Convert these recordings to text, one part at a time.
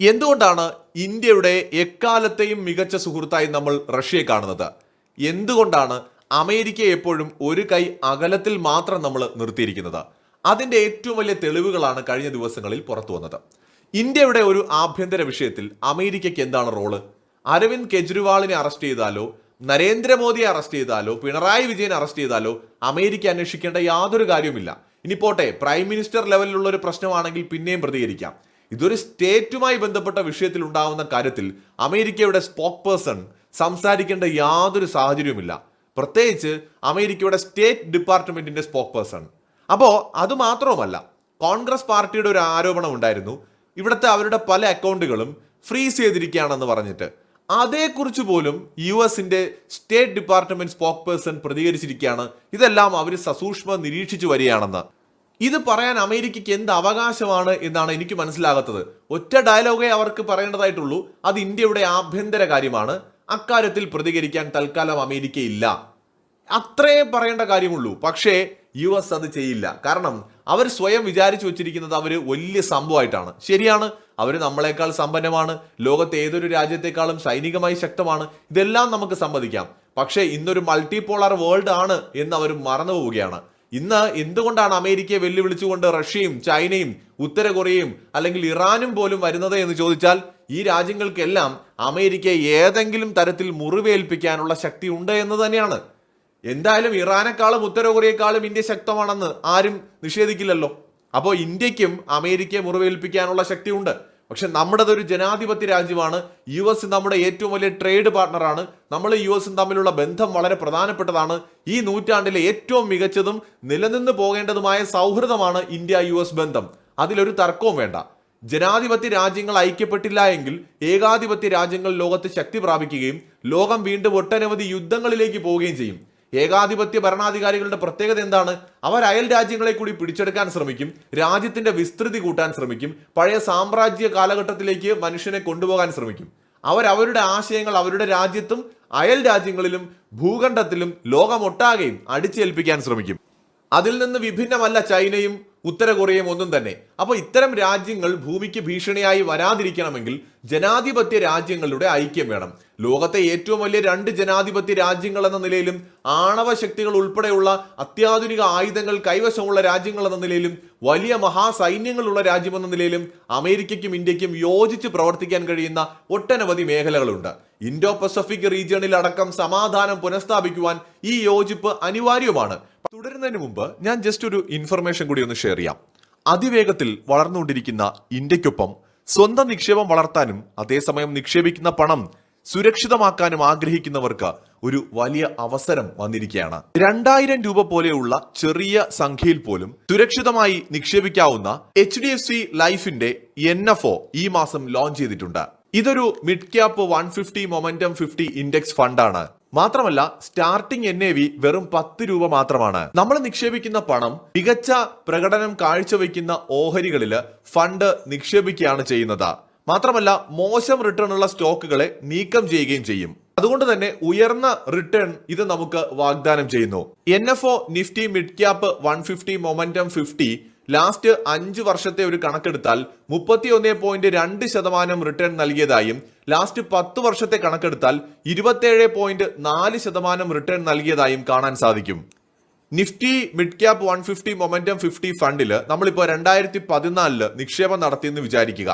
എന്തുകൊണ്ടാണ് ഇന്ത്യയുടെ എക്കാലത്തെയും മികച്ച സുഹൃത്തായി നമ്മൾ റഷ്യയെ കാണുന്നത്? എന്തുകൊണ്ടാണ് അമേരിക്ക എപ്പോഴും ഒരു കൈ അകലത്തിൽ മാത്രം നമ്മൾ നിർത്തിയിരിക്കുന്നത്? അതിന്റെ ഏറ്റവും വലിയ തെളിവുകളാണ് കഴിഞ്ഞ ദിവസങ്ങളിൽ പുറത്തു വന്നത്. ഇന്ത്യയുടെ ഒരു ആഭ്യന്തര വിഷയത്തിൽ അമേരിക്കയ്ക്ക് എന്താണ് റോൾ? അരവിന്ദ് കെജ്രിവാളിനെ അറസ്റ്റ് ചെയ്താലോ? നരേന്ദ്രമോദിയെ അറസ്റ്റ് ചെയ്താലോ? പിണറായി വിജയനെ അറസ്റ്റ് ചെയ്താലോ? അമേരിക്ക അന്വേഷിക്കേണ്ട യാതൊരു കാര്യവുമില്ല. ഇനി പോട്ടെ പ്രൈം മിനിസ്റ്റർ ലെവലിലുള്ള ഒരു പ്രശ്നമാണെങ്കിൽ പിന്നെയും പ്രതികരിക്കാം. ഇതൊരു സ്റ്റേറ്റുമായി ബന്ധപ്പെട്ട വിഷയത്തിൽ ഉണ്ടാവുന്ന കാര്യത്തിൽ അമേരിക്കയുടെ സ്പോക്ക് പേഴ്സൺ സംസാരിക്കേണ്ട യാതൊരു സാഹചര്യവുമില്ല. പ്രത്യേകിച്ച് അമേരിക്കയുടെ സ്റ്റേറ്റ് ഡിപ്പാർട്ട്മെന്റിന്റെ സ്പോക്ക് പേഴ്സൺ. അപ്പോൾ അത് മാത്രവുമല്ല കോൺഗ്രസ് പാർട്ടിയുടെ ഒരു ആരോപണം ഉണ്ടായിരുന്നു. ഇവിടുത്തെ അവരുടെ പല അക്കൗണ്ടുകളും ഫ്രീസ് ചെയ്തിരിക്കുകയാണെന്ന് പറഞ്ഞിട്ട്. അതേക്കുറിച്ച് പോലും യു എസിന്റെ സ്റ്റേറ്റ് ഡിപ്പാർട്ട്മെന്റ് സ്പോക്ക് പേഴ്സൺ പ്രതികരിച്ചിരിക്കുകയാണ്. ഇതെല്ലാം അവർ സസൂക്ഷ്മം നിരീക്ഷിച്ചു വരികയാണെന്ന്. ഇത് പറയാൻ അമേരിക്കയ്ക്ക് എന്ത് അവകാശമാണ് എന്നാണ് എനിക്ക് മനസ്സിലാകാത്തത്. ഒറ്റ ഡയലോഗേ അവർക്ക് പറയേണ്ടതായിട്ടുള്ളൂ. അത് ഇന്ത്യയുടെ ആഭ്യന്തര കാര്യമാണ്. അക്കാര്യത്തിൽ പ്രതികരിക്കാൻ തൽക്കാലം അമേരിക്കയില്ല അത്രേ പറയേണ്ട കാര്യമുള്ളൂ. പക്ഷേ യു എസ് അത് ചെയ്യില്ല. കാരണം അവർ സ്വയം വിചാരിച്ചു വെച്ചിരിക്കുന്നത് അവർ വലിയ സംഭവമായിട്ടാണ്. ശരിയാണ് അവർ നമ്മളെക്കാൾ സമ്പന്നമാണ്. ലോകത്തെ ഏതൊരു രാജ്യത്തെക്കാളും സൈനികമായി ശക്തമാണ്. ഇതെല്ലാം നമുക്ക് സമ്മതിക്കാം. പക്ഷേ ഇന്നൊരു മൾട്ടിപോളാർ വേൾഡ് ആണ് എന്ന് അവർ മറന്നു പോവുകയാണ്. ഇന്ന് എന്തുകൊണ്ടാണ് അമേരിക്കയെ വെല്ലുവിളിച്ചുകൊണ്ട് റഷ്യയും ചൈനയും ഉത്തര കൊറിയയും അല്ലെങ്കിൽ ഇറാനും പോലും വരുന്നത് എന്ന് ചോദിച്ചാൽ ഈ രാജ്യങ്ങൾക്കെല്ലാം അമേരിക്കയെ ഏതെങ്കിലും തരത്തിൽ മുറിവേൽപ്പിക്കാനുള്ള ശക്തി ഉണ്ട് എന്ന് തന്നെയാണ്. എന്തായാലും ഇറാനേക്കാളും ഉത്തര കൊറിയേക്കാളും ഇന്ത്യ ശക്തമാണെന്ന് ആരും നിഷേധിക്കില്ലല്ലോ. അപ്പോൾ ഇന്ത്യക്കും അമേരിക്കയെ മുറിവേൽപ്പിക്കാനുള്ള ശക്തിയുണ്ട്. പക്ഷെ നമ്മുടെ നമ്മുടേതൊരു ജനാധിപത്യ രാജ്യമാണ് യു എസ് നമ്മുടെ ഏറ്റവും വലിയ ട്രേഡ് പാർട്ണറാണ് നമ്മൾ യു എസും തമ്മിലുള്ള ബന്ധം വളരെ പ്രധാനപ്പെട്ടതാണ്. ഈ നൂറ്റാണ്ടിലെ ഏറ്റവും മികച്ചതും നിലനിന്ന് പോകേണ്ടതുമായ സൗഹൃദമാണ് ഇന്ത്യ യു എസ് ബന്ധം. അതിലൊരു തർക്കവും വേണ്ട. ജനാധിപത്യ രാജ്യങ്ങൾ ഐക്യപ്പെട്ടില്ല എങ്കിൽ ഏകാധിപത്യ രാജ്യങ്ങൾ ലോകത്ത് ശക്തി പ്രാപിക്കുകയും ലോകം വീണ്ടും ഒട്ടനവധി യുദ്ധങ്ങളിലേക്ക് പോവുകയും ചെയ്യും. ഏകാധിപത്യ ഭരണാധികാരികളുടെ പ്രത്യേകത എന്താണ്? അവർ അയൽ രാജ്യങ്ങളെ കൂടി പിടിച്ചെടുക്കാൻ ശ്രമിക്കും രാജ്യത്തിന്റെ വിസ്തൃതി കൂട്ടാൻ ശ്രമിക്കും പഴയ സാമ്രാജ്യ കാലഘട്ടത്തിലേക്ക് മനുഷ്യനെ കൊണ്ടുപോകാൻ ശ്രമിക്കും. അവർ അവരുടെ ആശയങ്ങൾ അവരുടെ രാജ്യത്തും അയൽ രാജ്യങ്ങളിലും ഭൂഖണ്ഡത്തിലും ലോകമൊട്ടാകെയും അടിച്ചേൽപ്പിക്കാൻ ശ്രമിക്കും. അതിൽ നിന്ന് വിഭിന്നമല്ല ചൈനയും ഉത്തര കൊറിയയും ഒന്നും തന്നെ. അപ്പോൾ ഇത്തരം രാജ്യങ്ങൾ ഭൂമിക്ക് ഭീഷണിയായി വരാതിരിക്കണമെങ്കിൽ ജനാധിപത്യ രാജ്യങ്ങളുടെ ഐക്യം വേണം. ലോകത്തെ ഏറ്റവും വലിയ രണ്ട് ജനാധിപത്യ രാജ്യങ്ങൾ എന്ന നിലയിലും ആണവ ശക്തികൾ ഉൾപ്പെടെയുള്ള അത്യാധുനിക ആയുധങ്ങൾ കൈവശമുള്ള രാജ്യങ്ങൾ എന്ന നിലയിലും വലിയ മഹാസൈന്യങ്ങളുള്ള രാജ്യമെന്ന നിലയിലും അമേരിക്കയ്ക്കും ഇന്ത്യക്കും യോജിച്ച് പ്രവർത്തിക്കാൻ കഴിയുന്ന ഒട്ടനവധി മേഖലകളുണ്ട്. ഇൻഡോ പസഫിക് റീജിയണിൽ അടക്കം സമാധാനം പുനഃസ്ഥാപിക്കുവാൻ ഈ യോജിപ്പ് അനിവാര്യമാണ്. തുടരുന്നതിന് മുമ്പ് ഞാൻ ജസ്റ്റ് ഒരു ഇൻഫർമേഷൻ കൂടി ഒന്ന് ഷെയർ ചെയ്യാം. അതിവേഗത്തിൽ വളർന്നുകൊണ്ടിരിക്കുന്ന ഇന്ത്യക്കൊപ്പം സ്വന്തം നിക്ഷേപം വളർത്താനും അതേസമയം നിക്ഷേപിക്കുന്ന പണം സുരക്ഷിതമാക്കാനും ആഗ്രഹിക്കുന്നവർക്ക് ഒരു വലിയ അവസരം വന്നിരിക്കുകയാണ്. രണ്ടായിരം രൂപ പോലെയുള്ള ചെറിയ സംഖ്യയിൽ പോലും സുരക്ഷിതമായി നിക്ഷേപിക്കാവുന്ന എച്ച് ഡി എഫ് സി ലൈഫിന്റെ എൻ എഫ് ഒ ഈ മാസം ലോഞ്ച് ചെയ്തിട്ടുണ്ട്. ഇതൊരു mid cap one fifty momentum fifty index ഫണ്ടാണ് മാത്രമല്ല സ്റ്റാർട്ടിംഗ് എൻ എ വി വെറും പത്ത് രൂപ മാത്രമാണ്. നമ്മൾ നിക്ഷേപിക്കുന്ന പണം മികച്ച പ്രകടനം കാഴ്ചവെക്കുന്ന ഓഹരികളിൽ ഫണ്ട് നിക്ഷേപിക്കുകയാണ് ചെയ്യുന്നത്. മാത്രമല്ല മോശം റിട്ടേൺ ഉള്ള സ്റ്റോക്കുകളെ നീക്കം ചെയ്യുകയും ചെയ്യും. അതുകൊണ്ട് തന്നെ ഉയർന്ന റിട്ടേൺ ഇത് നമുക്ക് വാഗ്ദാനം ചെയ്യുന്നു. N F O Nifty mid cap one fifty momentum fifty last അഞ്ച് വർഷത്തെ ഒരു കണക്കെടുത്താൽ മുപ്പത്തി ഒന്ന് പോയിന്റ് രണ്ട് ശതമാനം റിട്ടേൺ നൽകിയതായും ലാസ്റ്റ് പത്ത് വർഷത്തെ കണക്കെടുത്താൽ ഇരുപത്തേഴ് പോയിന്റ് നാല് ശതമാനം റിട്ടേൺ നൽകിയതായും കാണാൻ സാധിക്കും. Nifty mid cap one fifty momentum fifty ഫണ്ടിൽ നമ്മളിപ്പോൾ രണ്ടായിരത്തി പതിനാലിൽ നിക്ഷേപം നടത്തിയെന്ന് വിചാരിക്കുക.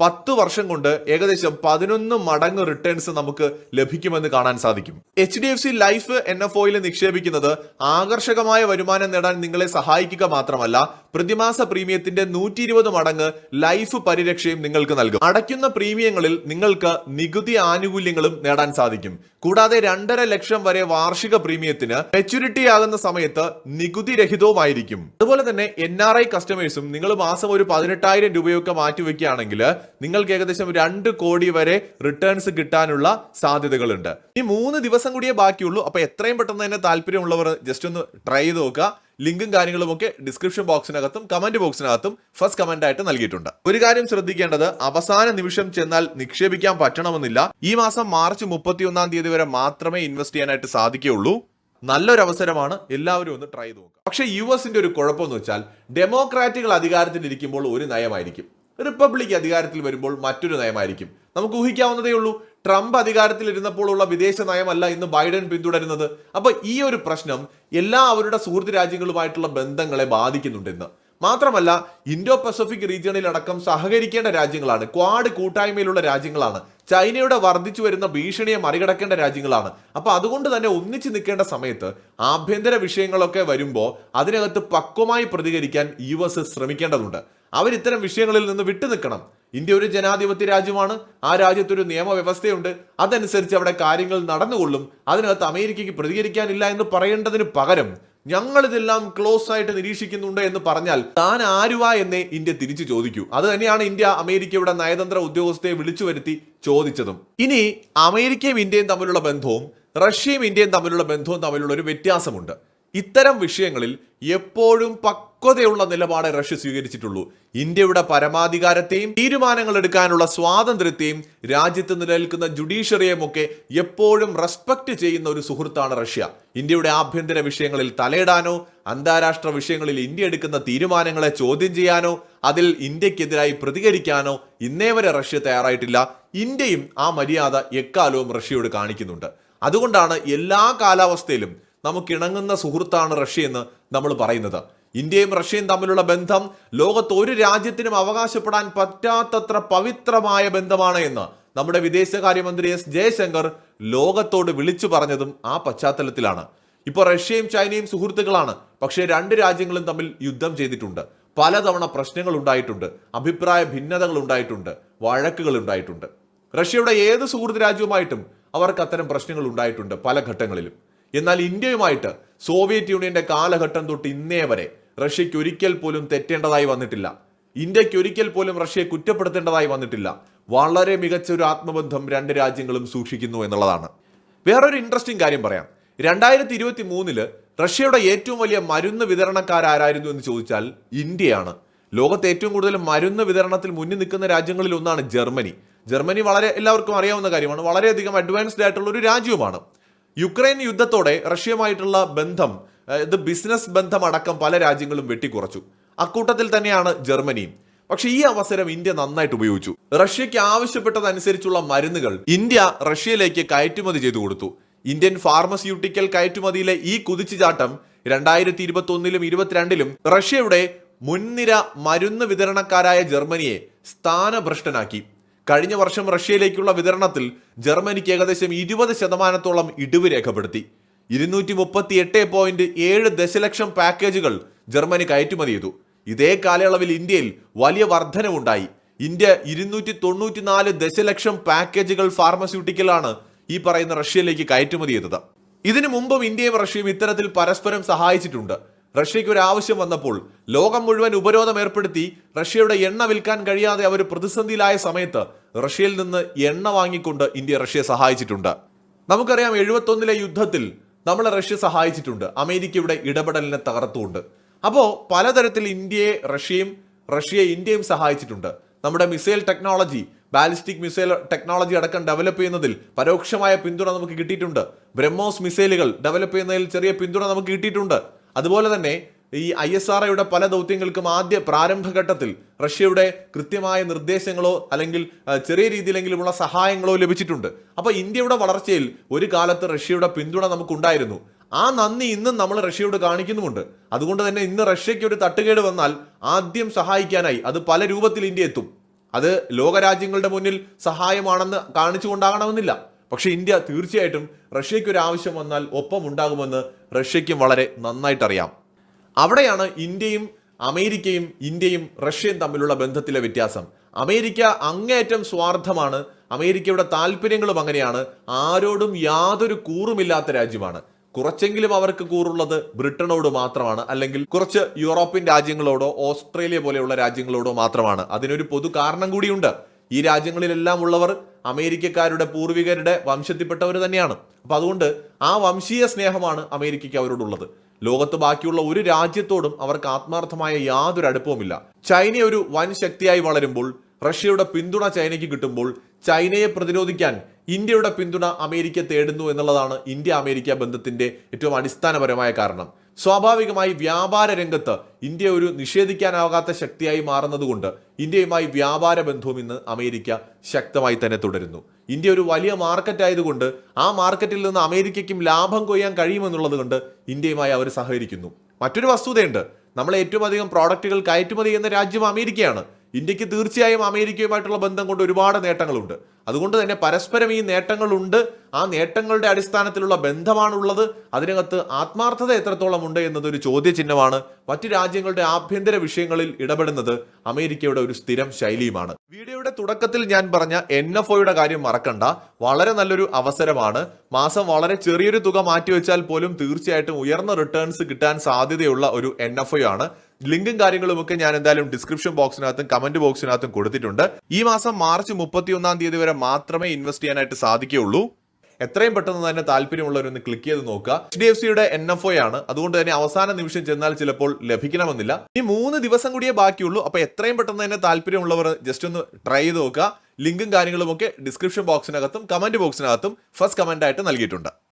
പത്ത് വർഷം കൊണ്ട് ഏകദേശം പതിനൊന്ന് മടങ്ങ് റിട്ടേൺസ് നമുക്ക് ലഭിക്കുമെന്ന് കാണാൻ സാധിക്കും. H D F C life N F ഒയിൽ നിക്ഷേപിക്കുന്നത് ആകർഷകമായ വരുമാനം നേടാൻ നിങ്ങളെ സഹായിക്കുക മാത്രമല്ല പ്രതിമാസ പ്രീമിയത്തിന്റെ നൂറ്റി ഇരുപത് മടങ്ങ് ലൈഫ് പരിരക്ഷയും നിങ്ങൾക്ക് നൽകും. അടയ്ക്കുന്ന പ്രീമിയങ്ങളിൽ നിങ്ങൾക്ക് നികുതി ആനുകൂല്യങ്ങളും നേടാൻ സാധിക്കും. കൂടാതെ രണ്ടര ലക്ഷം വരെ വാർഷിക പ്രീമിയത്തിന് മെച്യൂരിറ്റി ആകുന്ന സമയത്ത് നികുതി രഹിതവുമായിരിക്കും. അതുപോലെ തന്നെ എൻ ആർ ഐ കസ്റ്റമേഴ്സും നിങ്ങൾ മാസം ഒരു പതിനെട്ടായിരം രൂപയൊക്കെ മാറ്റിവെക്കുകയാണെങ്കിൽ നിങ്ങൾക്ക് ഏകദേശം രണ്ട് കോടി വരെ റിട്ടേൺസ് കിട്ടാനുള്ള സാധ്യതകളുണ്ട്. ഈ മൂന്ന് ദിവസം കൂടിയേ ബാക്കിയുള്ളൂ. അപ്പൊ എത്രയും പെട്ടെന്ന് തന്നെ താല്പര്യമുള്ളവർ ജസ്റ്റ് ഒന്ന് ട്രൈ ചെയ്ത് നോക്കുക. ലിങ്കും കാര്യങ്ങളും ഒക്കെ ഡിസ്ക്രിപ്ഷൻ ബോക്സിനകത്തും കമന്റ് ബോക്സിനകത്തും ഫസ്റ്റ് കമന്റ് ആയിട്ട് നൽകിയിട്ടുണ്ട്. ഒരു കാര്യം ശ്രദ്ധിക്കേണ്ടത് അവസാന നിമിഷം ചെന്നാൽ നിക്ഷേപിക്കാൻ പറ്റണമെന്നില്ല. ഈ മാസം മാർച്ച് മുപ്പത്തിയൊന്നാം തീയതി വരെ മാത്രമേ ഇൻവെസ്റ്റ് ചെയ്യാനായിട്ട് സാധിക്കുകയുള്ളൂ. നല്ലൊരു അവസരമാണ്. എല്ലാവരും ഒന്ന് ട്രൈ ചെയ്ത് നോക്കുക. പക്ഷേ യു എസിന്റെ ഒരു കുഴപ്പമെന്ന് വെച്ചാൽ ഡെമോക്രാറ്റുകൾ അധികാരത്തിൽ ഇരിക്കുമ്പോൾ ഒരു നയമായിരിക്കും. റിപ്പബ്ലിക് അധികാരത്തിൽ വരുമ്പോൾ മറ്റൊരു നയമായിരിക്കും. നമുക്ക് ഊഹിക്കാവുന്നതേ ഉള്ളൂ. ട്രംപ് അധികാരത്തിൽ ഇരുന്നപ്പോഴുള്ള വിദേശ നയമല്ല ഇന്ന് ബൈഡൻ പിന്തുടരുന്നത്. അപ്പൊ ഈ ഒരു പ്രശ്നം എല്ലാ അവരുടെ സുഹൃത്ത് രാജ്യങ്ങളുമായിട്ടുള്ള ബന്ധങ്ങളെ ബാധിക്കുന്നുണ്ടെന്ന്. മാത്രമല്ല ഇൻഡോ പസഫിക് റീജിയണിൽ അടക്കം സഹകരിക്കേണ്ട രാജ്യങ്ങളാണ്. ക്വാഡ് കൂട്ടായ്മയിലുള്ള രാജ്യങ്ങളാണ്. ചൈനയുടെ വർദ്ധിച്ചു വരുന്ന ഭീഷണിയെ മറികടക്കേണ്ട രാജ്യങ്ങളാണ്. അപ്പൊ അതുകൊണ്ട് തന്നെ ഒന്നിച്ചു നിൽക്കേണ്ട സമയത്ത് ആഭ്യന്തര വിഷയങ്ങളൊക്കെ വരുമ്പോൾ അതിനകത്ത് പക്വമായി പ്രതികരിക്കാൻ യു എസ് ശ്രമിക്കേണ്ടതുണ്ട്. അവർ ഇത്തരം വിഷയങ്ങളിൽ നിന്ന് വിട്ടു നിൽക്കണം. ഇന്ത്യ ഒരു ജനാധിപത്യ രാജ്യമാണ്. ആ രാജ്യത്തൊരു നിയമവ്യവസ്ഥയുണ്ട്. അതനുസരിച്ച് അവിടെ കാര്യങ്ങൾ നടന്നുകൊള്ളും. അതിനകത്ത് അമേരിക്കയ്ക്ക് പ്രതികരിക്കാനില്ല എന്ന് പറയേണ്ടതിന് പകരം ഞങ്ങൾ ഇതെല്ലാം ക്ലോസ് ആയിട്ട് നിരീക്ഷിക്കുന്നുണ്ട് എന്ന് പറഞ്ഞാൽ താൻ ആരുവാ എന്നേ ഇന്ത്യ തിരിച്ചു ചോദിക്കൂ. അത് തന്നെയാണ് ഇന്ത്യ അമേരിക്കയുടെ നയതന്ത്ര ഉദ്യോഗസ്ഥയെ വിളിച്ചു വരുത്തി ചോദിച്ചതും. ഇനി അമേരിക്കയും ഇന്ത്യയും തമ്മിലുള്ള ബന്ധവും റഷ്യയും ഇന്ത്യയും തമ്മിലുള്ള ബന്ധവും തമ്മിലുള്ള ഒരു വ്യത്യാസമുണ്ട്. ഇത്തരം വിഷയങ്ങളിൽ എപ്പോഴും പക്വതയുള്ള നിലപാട് റഷ്യ സ്വീകരിച്ചിട്ടുള്ളൂ. ഇന്ത്യയുടെ പരമാധികാരത്തെയും തീരുമാനങ്ങൾ എടുക്കാനുള്ള സ്വാതന്ത്ര്യത്തെയും രാജ്യത്ത് നിലനിൽക്കുന്ന ജുഡീഷ്യറിയെയും ഒക്കെ എപ്പോഴും റെസ്പെക്ട് ചെയ്യുന്ന ഒരു സുഹൃത്താണ് റഷ്യ. ഇന്ത്യയുടെ ആഭ്യന്തര വിഷയങ്ങളിൽ തലയിടാനോ അന്താരാഷ്ട്ര വിഷയങ്ങളിൽ ഇന്ത്യ എടുക്കുന്ന തീരുമാനങ്ങളെ ചോദ്യം ചെയ്യാനോ അതിൽ ഇന്ത്യക്കെതിരായി പ്രതികരിക്കാനോ ഇന്നേ വരെ റഷ്യ തയ്യാറായിട്ടില്ല. ഇന്ത്യയും ആ മര്യാദ എക്കാലവും റഷ്യയോട് കാണിക്കുന്നുണ്ട്. അതുകൊണ്ടാണ് എല്ലാ കാലാവസ്ഥയിലും നമുക്ക് ഇണങ്ങുന്ന സുഹൃത്താണ് റഷ്യ എന്ന് നമ്മൾ പറയുന്നത്. ഇന്ത്യയും റഷ്യയും തമ്മിലുള്ള ബന്ധം ലോകത്ത് ഒരു രാജ്യത്തിനും അവകാശപ്പെടാൻ പറ്റാത്തത്ര പവിത്രമായ ബന്ധമാണ് എന്ന് നമ്മുടെ വിദേശകാര്യമന്ത്രി എസ് ജയശങ്കർ ലോകത്തോട് വിളിച്ചു പറഞ്ഞതും ആ പശ്ചാത്തലത്തിലാണ്. ഇപ്പോൾ റഷ്യയും ചൈനയും സുഹൃത്തുക്കളാണ്. പക്ഷേ രണ്ട് രാജ്യങ്ങളും തമ്മിൽ യുദ്ധം ചെയ്തിട്ടുണ്ട്. പലതവണ പ്രശ്നങ്ങൾ ഉണ്ടായിട്ടുണ്ട്. അഭിപ്രായ ഭിന്നതകൾ ഉണ്ടായിട്ടുണ്ട്. വഴക്കുകൾ ഉണ്ടായിട്ടുണ്ട്. റഷ്യയുടെ ഏത് സുഹൃത്ത് രാജ്യവുമായിട്ടും അവർക്ക് അത്തരം പ്രശ്നങ്ങൾ ഉണ്ടായിട്ടുണ്ട് പല ഘട്ടങ്ങളിലും. എന്നാൽ ഇന്ത്യയുമായിട്ട് സോവിയറ്റ് യൂണിയന്റെ കാലഘട്ടം തൊട്ട് ഇന്നേ വരെ റഷ്യയ്ക്ക് ഒരിക്കൽ പോലും തെറ്റേണ്ടതായി വന്നിട്ടില്ല. ഇന്ത്യയ്ക്ക് ഒരിക്കൽ പോലും റഷ്യയെ കുറ്റപ്പെടുത്തേണ്ടതായി വന്നിട്ടില്ല. വളരെ മികച്ച ഒരു ആത്മബന്ധം രണ്ട് രാജ്യങ്ങളും സൂക്ഷിക്കുന്നു എന്നുള്ളതാണ്. വേറൊരു ഇൻട്രസ്റ്റിംഗ് കാര്യം പറയാം. രണ്ടായിരത്തി ഇരുപത്തി മൂന്നിൽ റഷ്യയുടെ ഏറ്റവും വലിയ മരുന്ന് വിതരണക്കാരായിരുന്നു എന്ന് ചോദിച്ചാൽ ഇന്ത്യയാണ്. ലോകത്തെ ഏറ്റവും കൂടുതൽ മരുന്ന് വിതരണത്തിൽ മുന്നിൽ നിൽക്കുന്ന രാജ്യങ്ങളിൽ ഒന്നാണ് ജർമ്മനി. ജർമ്മനി വളരെ എല്ലാവർക്കും അറിയാവുന്ന കാര്യമാണ്. വളരെയധികം അഡ്വാൻസ്ഡ് ആയിട്ടുള്ള ഒരു രാജ്യവുമാണ്. യുക്രൈൻ യുദ്ധത്തോടെ റഷ്യയുമായിട്ടുള്ള ബന്ധം ഇത് ബിസിനസ് ബന്ധമടക്കം പല രാജ്യങ്ങളും വെട്ടിക്കുറച്ചു. അക്കൂട്ടത്തിൽ തന്നെയാണ് ജർമ്മനിയും. പക്ഷെ ഈ അവസരം ഇന്ത്യ നന്നായിട്ട് ഉപയോഗിച്ചു. റഷ്യയ്ക്ക് ആവശ്യപ്പെട്ടതനുസരിച്ചുള്ള മരുന്നുകൾ ഇന്ത്യ റഷ്യയിലേക്ക് കയറ്റുമതി ചെയ്തു കൊടുത്തു. ഇന്ത്യൻ ഫാർമസ്യൂട്ടിക്കൽ കയറ്റുമതിയിലെ ഈ കുതിച്ചുചാട്ടം രണ്ടായിരത്തി ഇരുപത്തി ഒന്നിലും ഇരുപത്തിരണ്ടിലും റഷ്യയുടെ മുൻനിര മരുന്ന് വിതരണക്കാരായ ജർമ്മനിയെ സ്ഥാനഭ്രഷ്ടനാക്കി. കഴിഞ്ഞ വർഷം റഷ്യയിലേക്കുള്ള വിതരണത്തിൽ ജർമ്മനിക്ക് ഏകദേശം ഇരുപത് ശതമാനത്തോളം ഇടിവ് രേഖപ്പെടുത്തി. ഇരുന്നൂറ്റി മുപ്പത്തി എട്ട് പോയിന്റ് ഏഴ് ദശലക്ഷം പാക്കേജുകൾ ജർമ്മനി കയറ്റുമതി ചെയ്തു. ഇതേ കാലയളവിൽ ഇന്ത്യയിൽ വലിയ വർധനവുണ്ടായി. ഇന്ത്യ ഇരുന്നൂറ്റി തൊണ്ണൂറ്റിനാല് ദശലക്ഷം പാക്കേജുകൾ ഫാർമസ്യൂട്ടിക്കലാണ് ഈ പറയുന്ന റഷ്യയിലേക്ക് കയറ്റുമതി ചെയ്തത്. ഇതിനു മുമ്പും ഇന്ത്യയും റഷ്യയും ഇത്തരത്തിൽ പരസ്പരം സഹായിച്ചിട്ടുണ്ട്. റഷ്യയ്ക്ക് ഒരു ആവശ്യം വന്നപ്പോൾ ലോകം മുഴുവൻ ഉപരോധം ഏർപ്പെടുത്തി റഷ്യയുടെ എണ്ണ വിൽക്കാൻ കഴിയാതെ അവർ പ്രതിസന്ധിയിലായ സമയത്ത് റഷ്യയിൽ നിന്ന് എണ്ണ വാങ്ങിക്കൊണ്ട് ഇന്ത്യ റഷ്യയെ സഹായിച്ചിട്ടുണ്ട്. നമുക്കറിയാം എഴുപത്തൊന്നിലെ യുദ്ധത്തിൽ നമ്മളെ റഷ്യ സഹായിച്ചിട്ടുണ്ട്. അമേരിക്കയുടെ ഇടപെടലിനെ തകർത്തുകൊണ്ട്. അപ്പോൾ പലതരത്തിൽ ഇന്ത്യയെ റഷ്യയും റഷ്യയെ ഇന്ത്യയും സഹായിച്ചിട്ടുണ്ട്. നമ്മുടെ missile technology ballistic missile technology അടക്കം ഡെവലപ്പ് ചെയ്യുന്നതിൽ പരോക്ഷമായ പിന്തുണ നമുക്ക് കിട്ടിയിട്ടുണ്ട്. ബ്രഹ്മോസ് മിസൈലുകൾ ഡെവലപ്പ് ചെയ്യുന്നതിൽ ചെറിയ പിന്തുണ നമുക്ക് കിട്ടിയിട്ടുണ്ട്. അതുപോലെ തന്നെ ഈ ഐ എസ് ആർ ഒയുടെ പല ദൗത്യങ്ങൾക്കും ആദ്യ പ്രാരംഭഘട്ടത്തിൽ റഷ്യയുടെ കൃത്യമായ നിർദ്ദേശങ്ങളോ അല്ലെങ്കിൽ ചെറിയ രീതിയിലെങ്കിലുമുള്ള സഹായങ്ങളോ ലഭിച്ചിട്ടുണ്ട്. അപ്പോൾ ഇന്ത്യയുടെ വളർച്ചയിൽ ഒരു കാലത്ത് റഷ്യയുടെ പിന്തുണ നമുക്കുണ്ടായിരുന്നു. ആ നന്ദി ഇന്നും നമ്മൾ റഷ്യയോട് കാണിക്കുന്നുമുണ്ട്. അതുകൊണ്ട് തന്നെ ഇന്ന് റഷ്യയ്ക്ക് ഒരു തട്ടുകേട് വന്നാൽ ആദ്യം സഹായിക്കാനായി അത് പല രൂപത്തിൽ ഇന്ത്യ എത്തും. അത് ലോകരാജ്യങ്ങളുടെ മുന്നിൽ സഹായമാണെന്ന് കാണിച്ചുകൊണ്ടാകണമെന്നില്ല. പക്ഷെ ഇന്ത്യ തീർച്ചയായിട്ടും റഷ്യയ്ക്ക് ഒരു ആവശ്യം വന്നാൽ ഒപ്പം ഉണ്ടാകുമെന്ന് റഷ്യയ്ക്കും വളരെ നന്നായിട്ടറിയാം. അവിടെയാണ് ഇന്ത്യയും അമേരിക്കയും ഇന്ത്യയും റഷ്യയും തമ്മിലുള്ള ബന്ധത്തിലെ വ്യത്യാസം. അമേരിക്ക അങ്ങേയറ്റം സ്വാർത്ഥമാണ്. അമേരിക്കയുടെ താല്പര്യങ്ങളും അങ്ങനെയാണ്. ആരോടും യാതൊരു കൂറുമില്ലാത്ത രാജ്യമാണ്. കുറച്ചെങ്കിലും അവർക്ക് കൂറുള്ളത് ബ്രിട്ടനോട് മാത്രമാണ്. അല്ലെങ്കിൽ കുറച്ച് യൂറോപ്യൻ രാജ്യങ്ങളോടോ ഓസ്ട്രേലിയ പോലെയുള്ള രാജ്യങ്ങളോടോ മാത്രമാണ്. അതിനൊരു പൊതു കാരണം കൂടിയുണ്ട്. ഈ രാജ്യങ്ങളിലെല്ലാം ഉള്ളവർ അമേരിക്കക്കാരുടെ പൂർവികരുടെ വംശത്തിൽപ്പെട്ടവർ തന്നെയാണ്. അപ്പം അതുകൊണ്ട് ആ വംശീയ സ്നേഹമാണ് അമേരിക്കയ്ക്ക് അവരോടുള്ളത്. ലോകത്ത് ബാക്കിയുള്ള ഒരു രാജ്യത്തോടും അവർക്ക് ആത്മാർത്ഥമായ യാതൊരു അടുപ്പവുമില്ല. ചൈന ഒരു വൻ ശക്തിയായി വളരുമ്പോൾ റഷ്യയുടെ പിന്തുണ ചൈനയ്ക്ക് കിട്ടുമ്പോൾ ചൈനയെ പ്രതിരോധിക്കാൻ ഇന്ത്യയുടെ പിന്തുണ അമേരിക്ക തേടുന്നു എന്നുള്ളതാണ് ഇന്ത്യ അമേരിക്ക ബന്ധത്തിന്റെ ഏറ്റവും അടിസ്ഥാനപരമായ കാരണം. സ്വാഭാവികമായി വ്യാപാര രംഗത്ത് ഇന്ത്യ ഒരു നിഷേധിക്കാനാകാത്ത ശക്തിയായി മാറുന്നതുകൊണ്ട് ഇന്ത്യയുമായി വ്യാപാര ബന്ധവും ഇന്ന് അമേരിക്ക ശക്തമായി തന്നെ തുടരുന്നു. ഇന്ത്യ ഒരു വലിയ മാർക്കറ്റ് ആയതുകൊണ്ട് ആ മാർക്കറ്റിൽ നിന്ന് അമേരിക്കയ്ക്കും ലാഭം കൊയ്യാൻ കഴിയുമെന്നുള്ളത് കൊണ്ട് ഇന്ത്യയുമായി അവർ സഹകരിക്കുന്നു. മറ്റൊരു വസ്തുതയുണ്ട്. നമ്മൾ ഏറ്റവും അധികം പ്രോഡക്റ്റുകൾ കയറ്റുമതി ചെയ്യുന്ന രാജ്യം അമേരിക്കയാണ്. ഇന്ത്യയ്ക്ക് തീർച്ചയായും അമേരിക്കയുമായിട്ടുള്ള ബന്ധം കൊണ്ട് ഒരുപാട് നേട്ടങ്ങളുണ്ട്. അതുകൊണ്ട് തന്നെ പരസ്പരം ഈ നേട്ടങ്ങളുണ്ട്. ആ നേട്ടങ്ങളുടെ അടിസ്ഥാനത്തിലുള്ള ബന്ധമാണുള്ളത്. അതിനകത്ത് ആത്മാർത്ഥത എത്രത്തോളം ഉണ്ട് എന്നതൊരു ചോദ്യചിഹ്നമാണ്. മറ്റു രാജ്യങ്ങളുടെ ആഭ്യന്തര വിഷയങ്ങളിൽ ഇടപെടുന്നത് അമേരിക്കയുടെ ഒരു സ്ഥിരം ശൈലിയുമാണ്. വീഡിയോയുടെ തുടക്കത്തിൽ ഞാൻ പറഞ്ഞ എൻ എഫ് ഒയുടെ കാര്യം മറക്കണ്ട. വളരെ നല്ലൊരു അവസരമാണ്. മാസം വളരെ ചെറിയൊരു തുക മാറ്റിവെച്ചാൽ പോലും തീർച്ചയായിട്ടും ഉയർന്ന റിട്ടേൺസ് കിട്ടാൻ സാധ്യതയുള്ള ഒരു എൻ എഫ് ഒ ആണ്. ലിങ്കും കാര്യങ്ങളും ഒക്കെ ഞാൻ എന്തായാലും ഡിസ്ക്രിപ്ഷൻ ബോക്സിനകത്തും കമന്റ് ബോക്സിനകത്തും കൊടുത്തിട്ടുണ്ട്. ഈ മാസം മാർച്ച് മുപ്പത്തിയൊന്നാം തീയതി വരെ മാത്രമേ ഇൻവെസ്റ്റ് ചെയ്യാനായിട്ട് സാധിക്കുകയുള്ളൂ. എത്രയും പെട്ടെന്ന് തന്നെ താല്പര്യമുള്ളവരൊന്ന് ക്ലിക്ക് ചെയ്ത് നോക്കുക. എച്ച് ഡി എഫ് സിയുടെ എൻ എഫ് ഒ ആണ്. അതുകൊണ്ട് തന്നെ അവസാന നിമിഷം ചെന്നാൽ ചിലപ്പോൾ ലഭിക്കണമെന്നില്ല. ഇനി മൂന്ന് ദിവസം കൂടിയേ ബാക്കിയുള്ളൂ. അപ്പൊ എത്രയും പെട്ടെന്ന് തന്നെ താല്പര്യമുള്ളവർ ജസ്റ്റ് ഒന്ന് ട്രൈ ചെയ്ത് നോക്കുക. ലിങ്കും കാര്യങ്ങളും ഒക്കെ ഡിസ്ക്രിപ്ഷൻ ബോക്സിനകത്തും കമന്റ് ബോക്സിനകത്തും ഫസ്റ്റ് കമന്റ് ആയിട്ട് നൽകിയിട്ടുണ്ട്.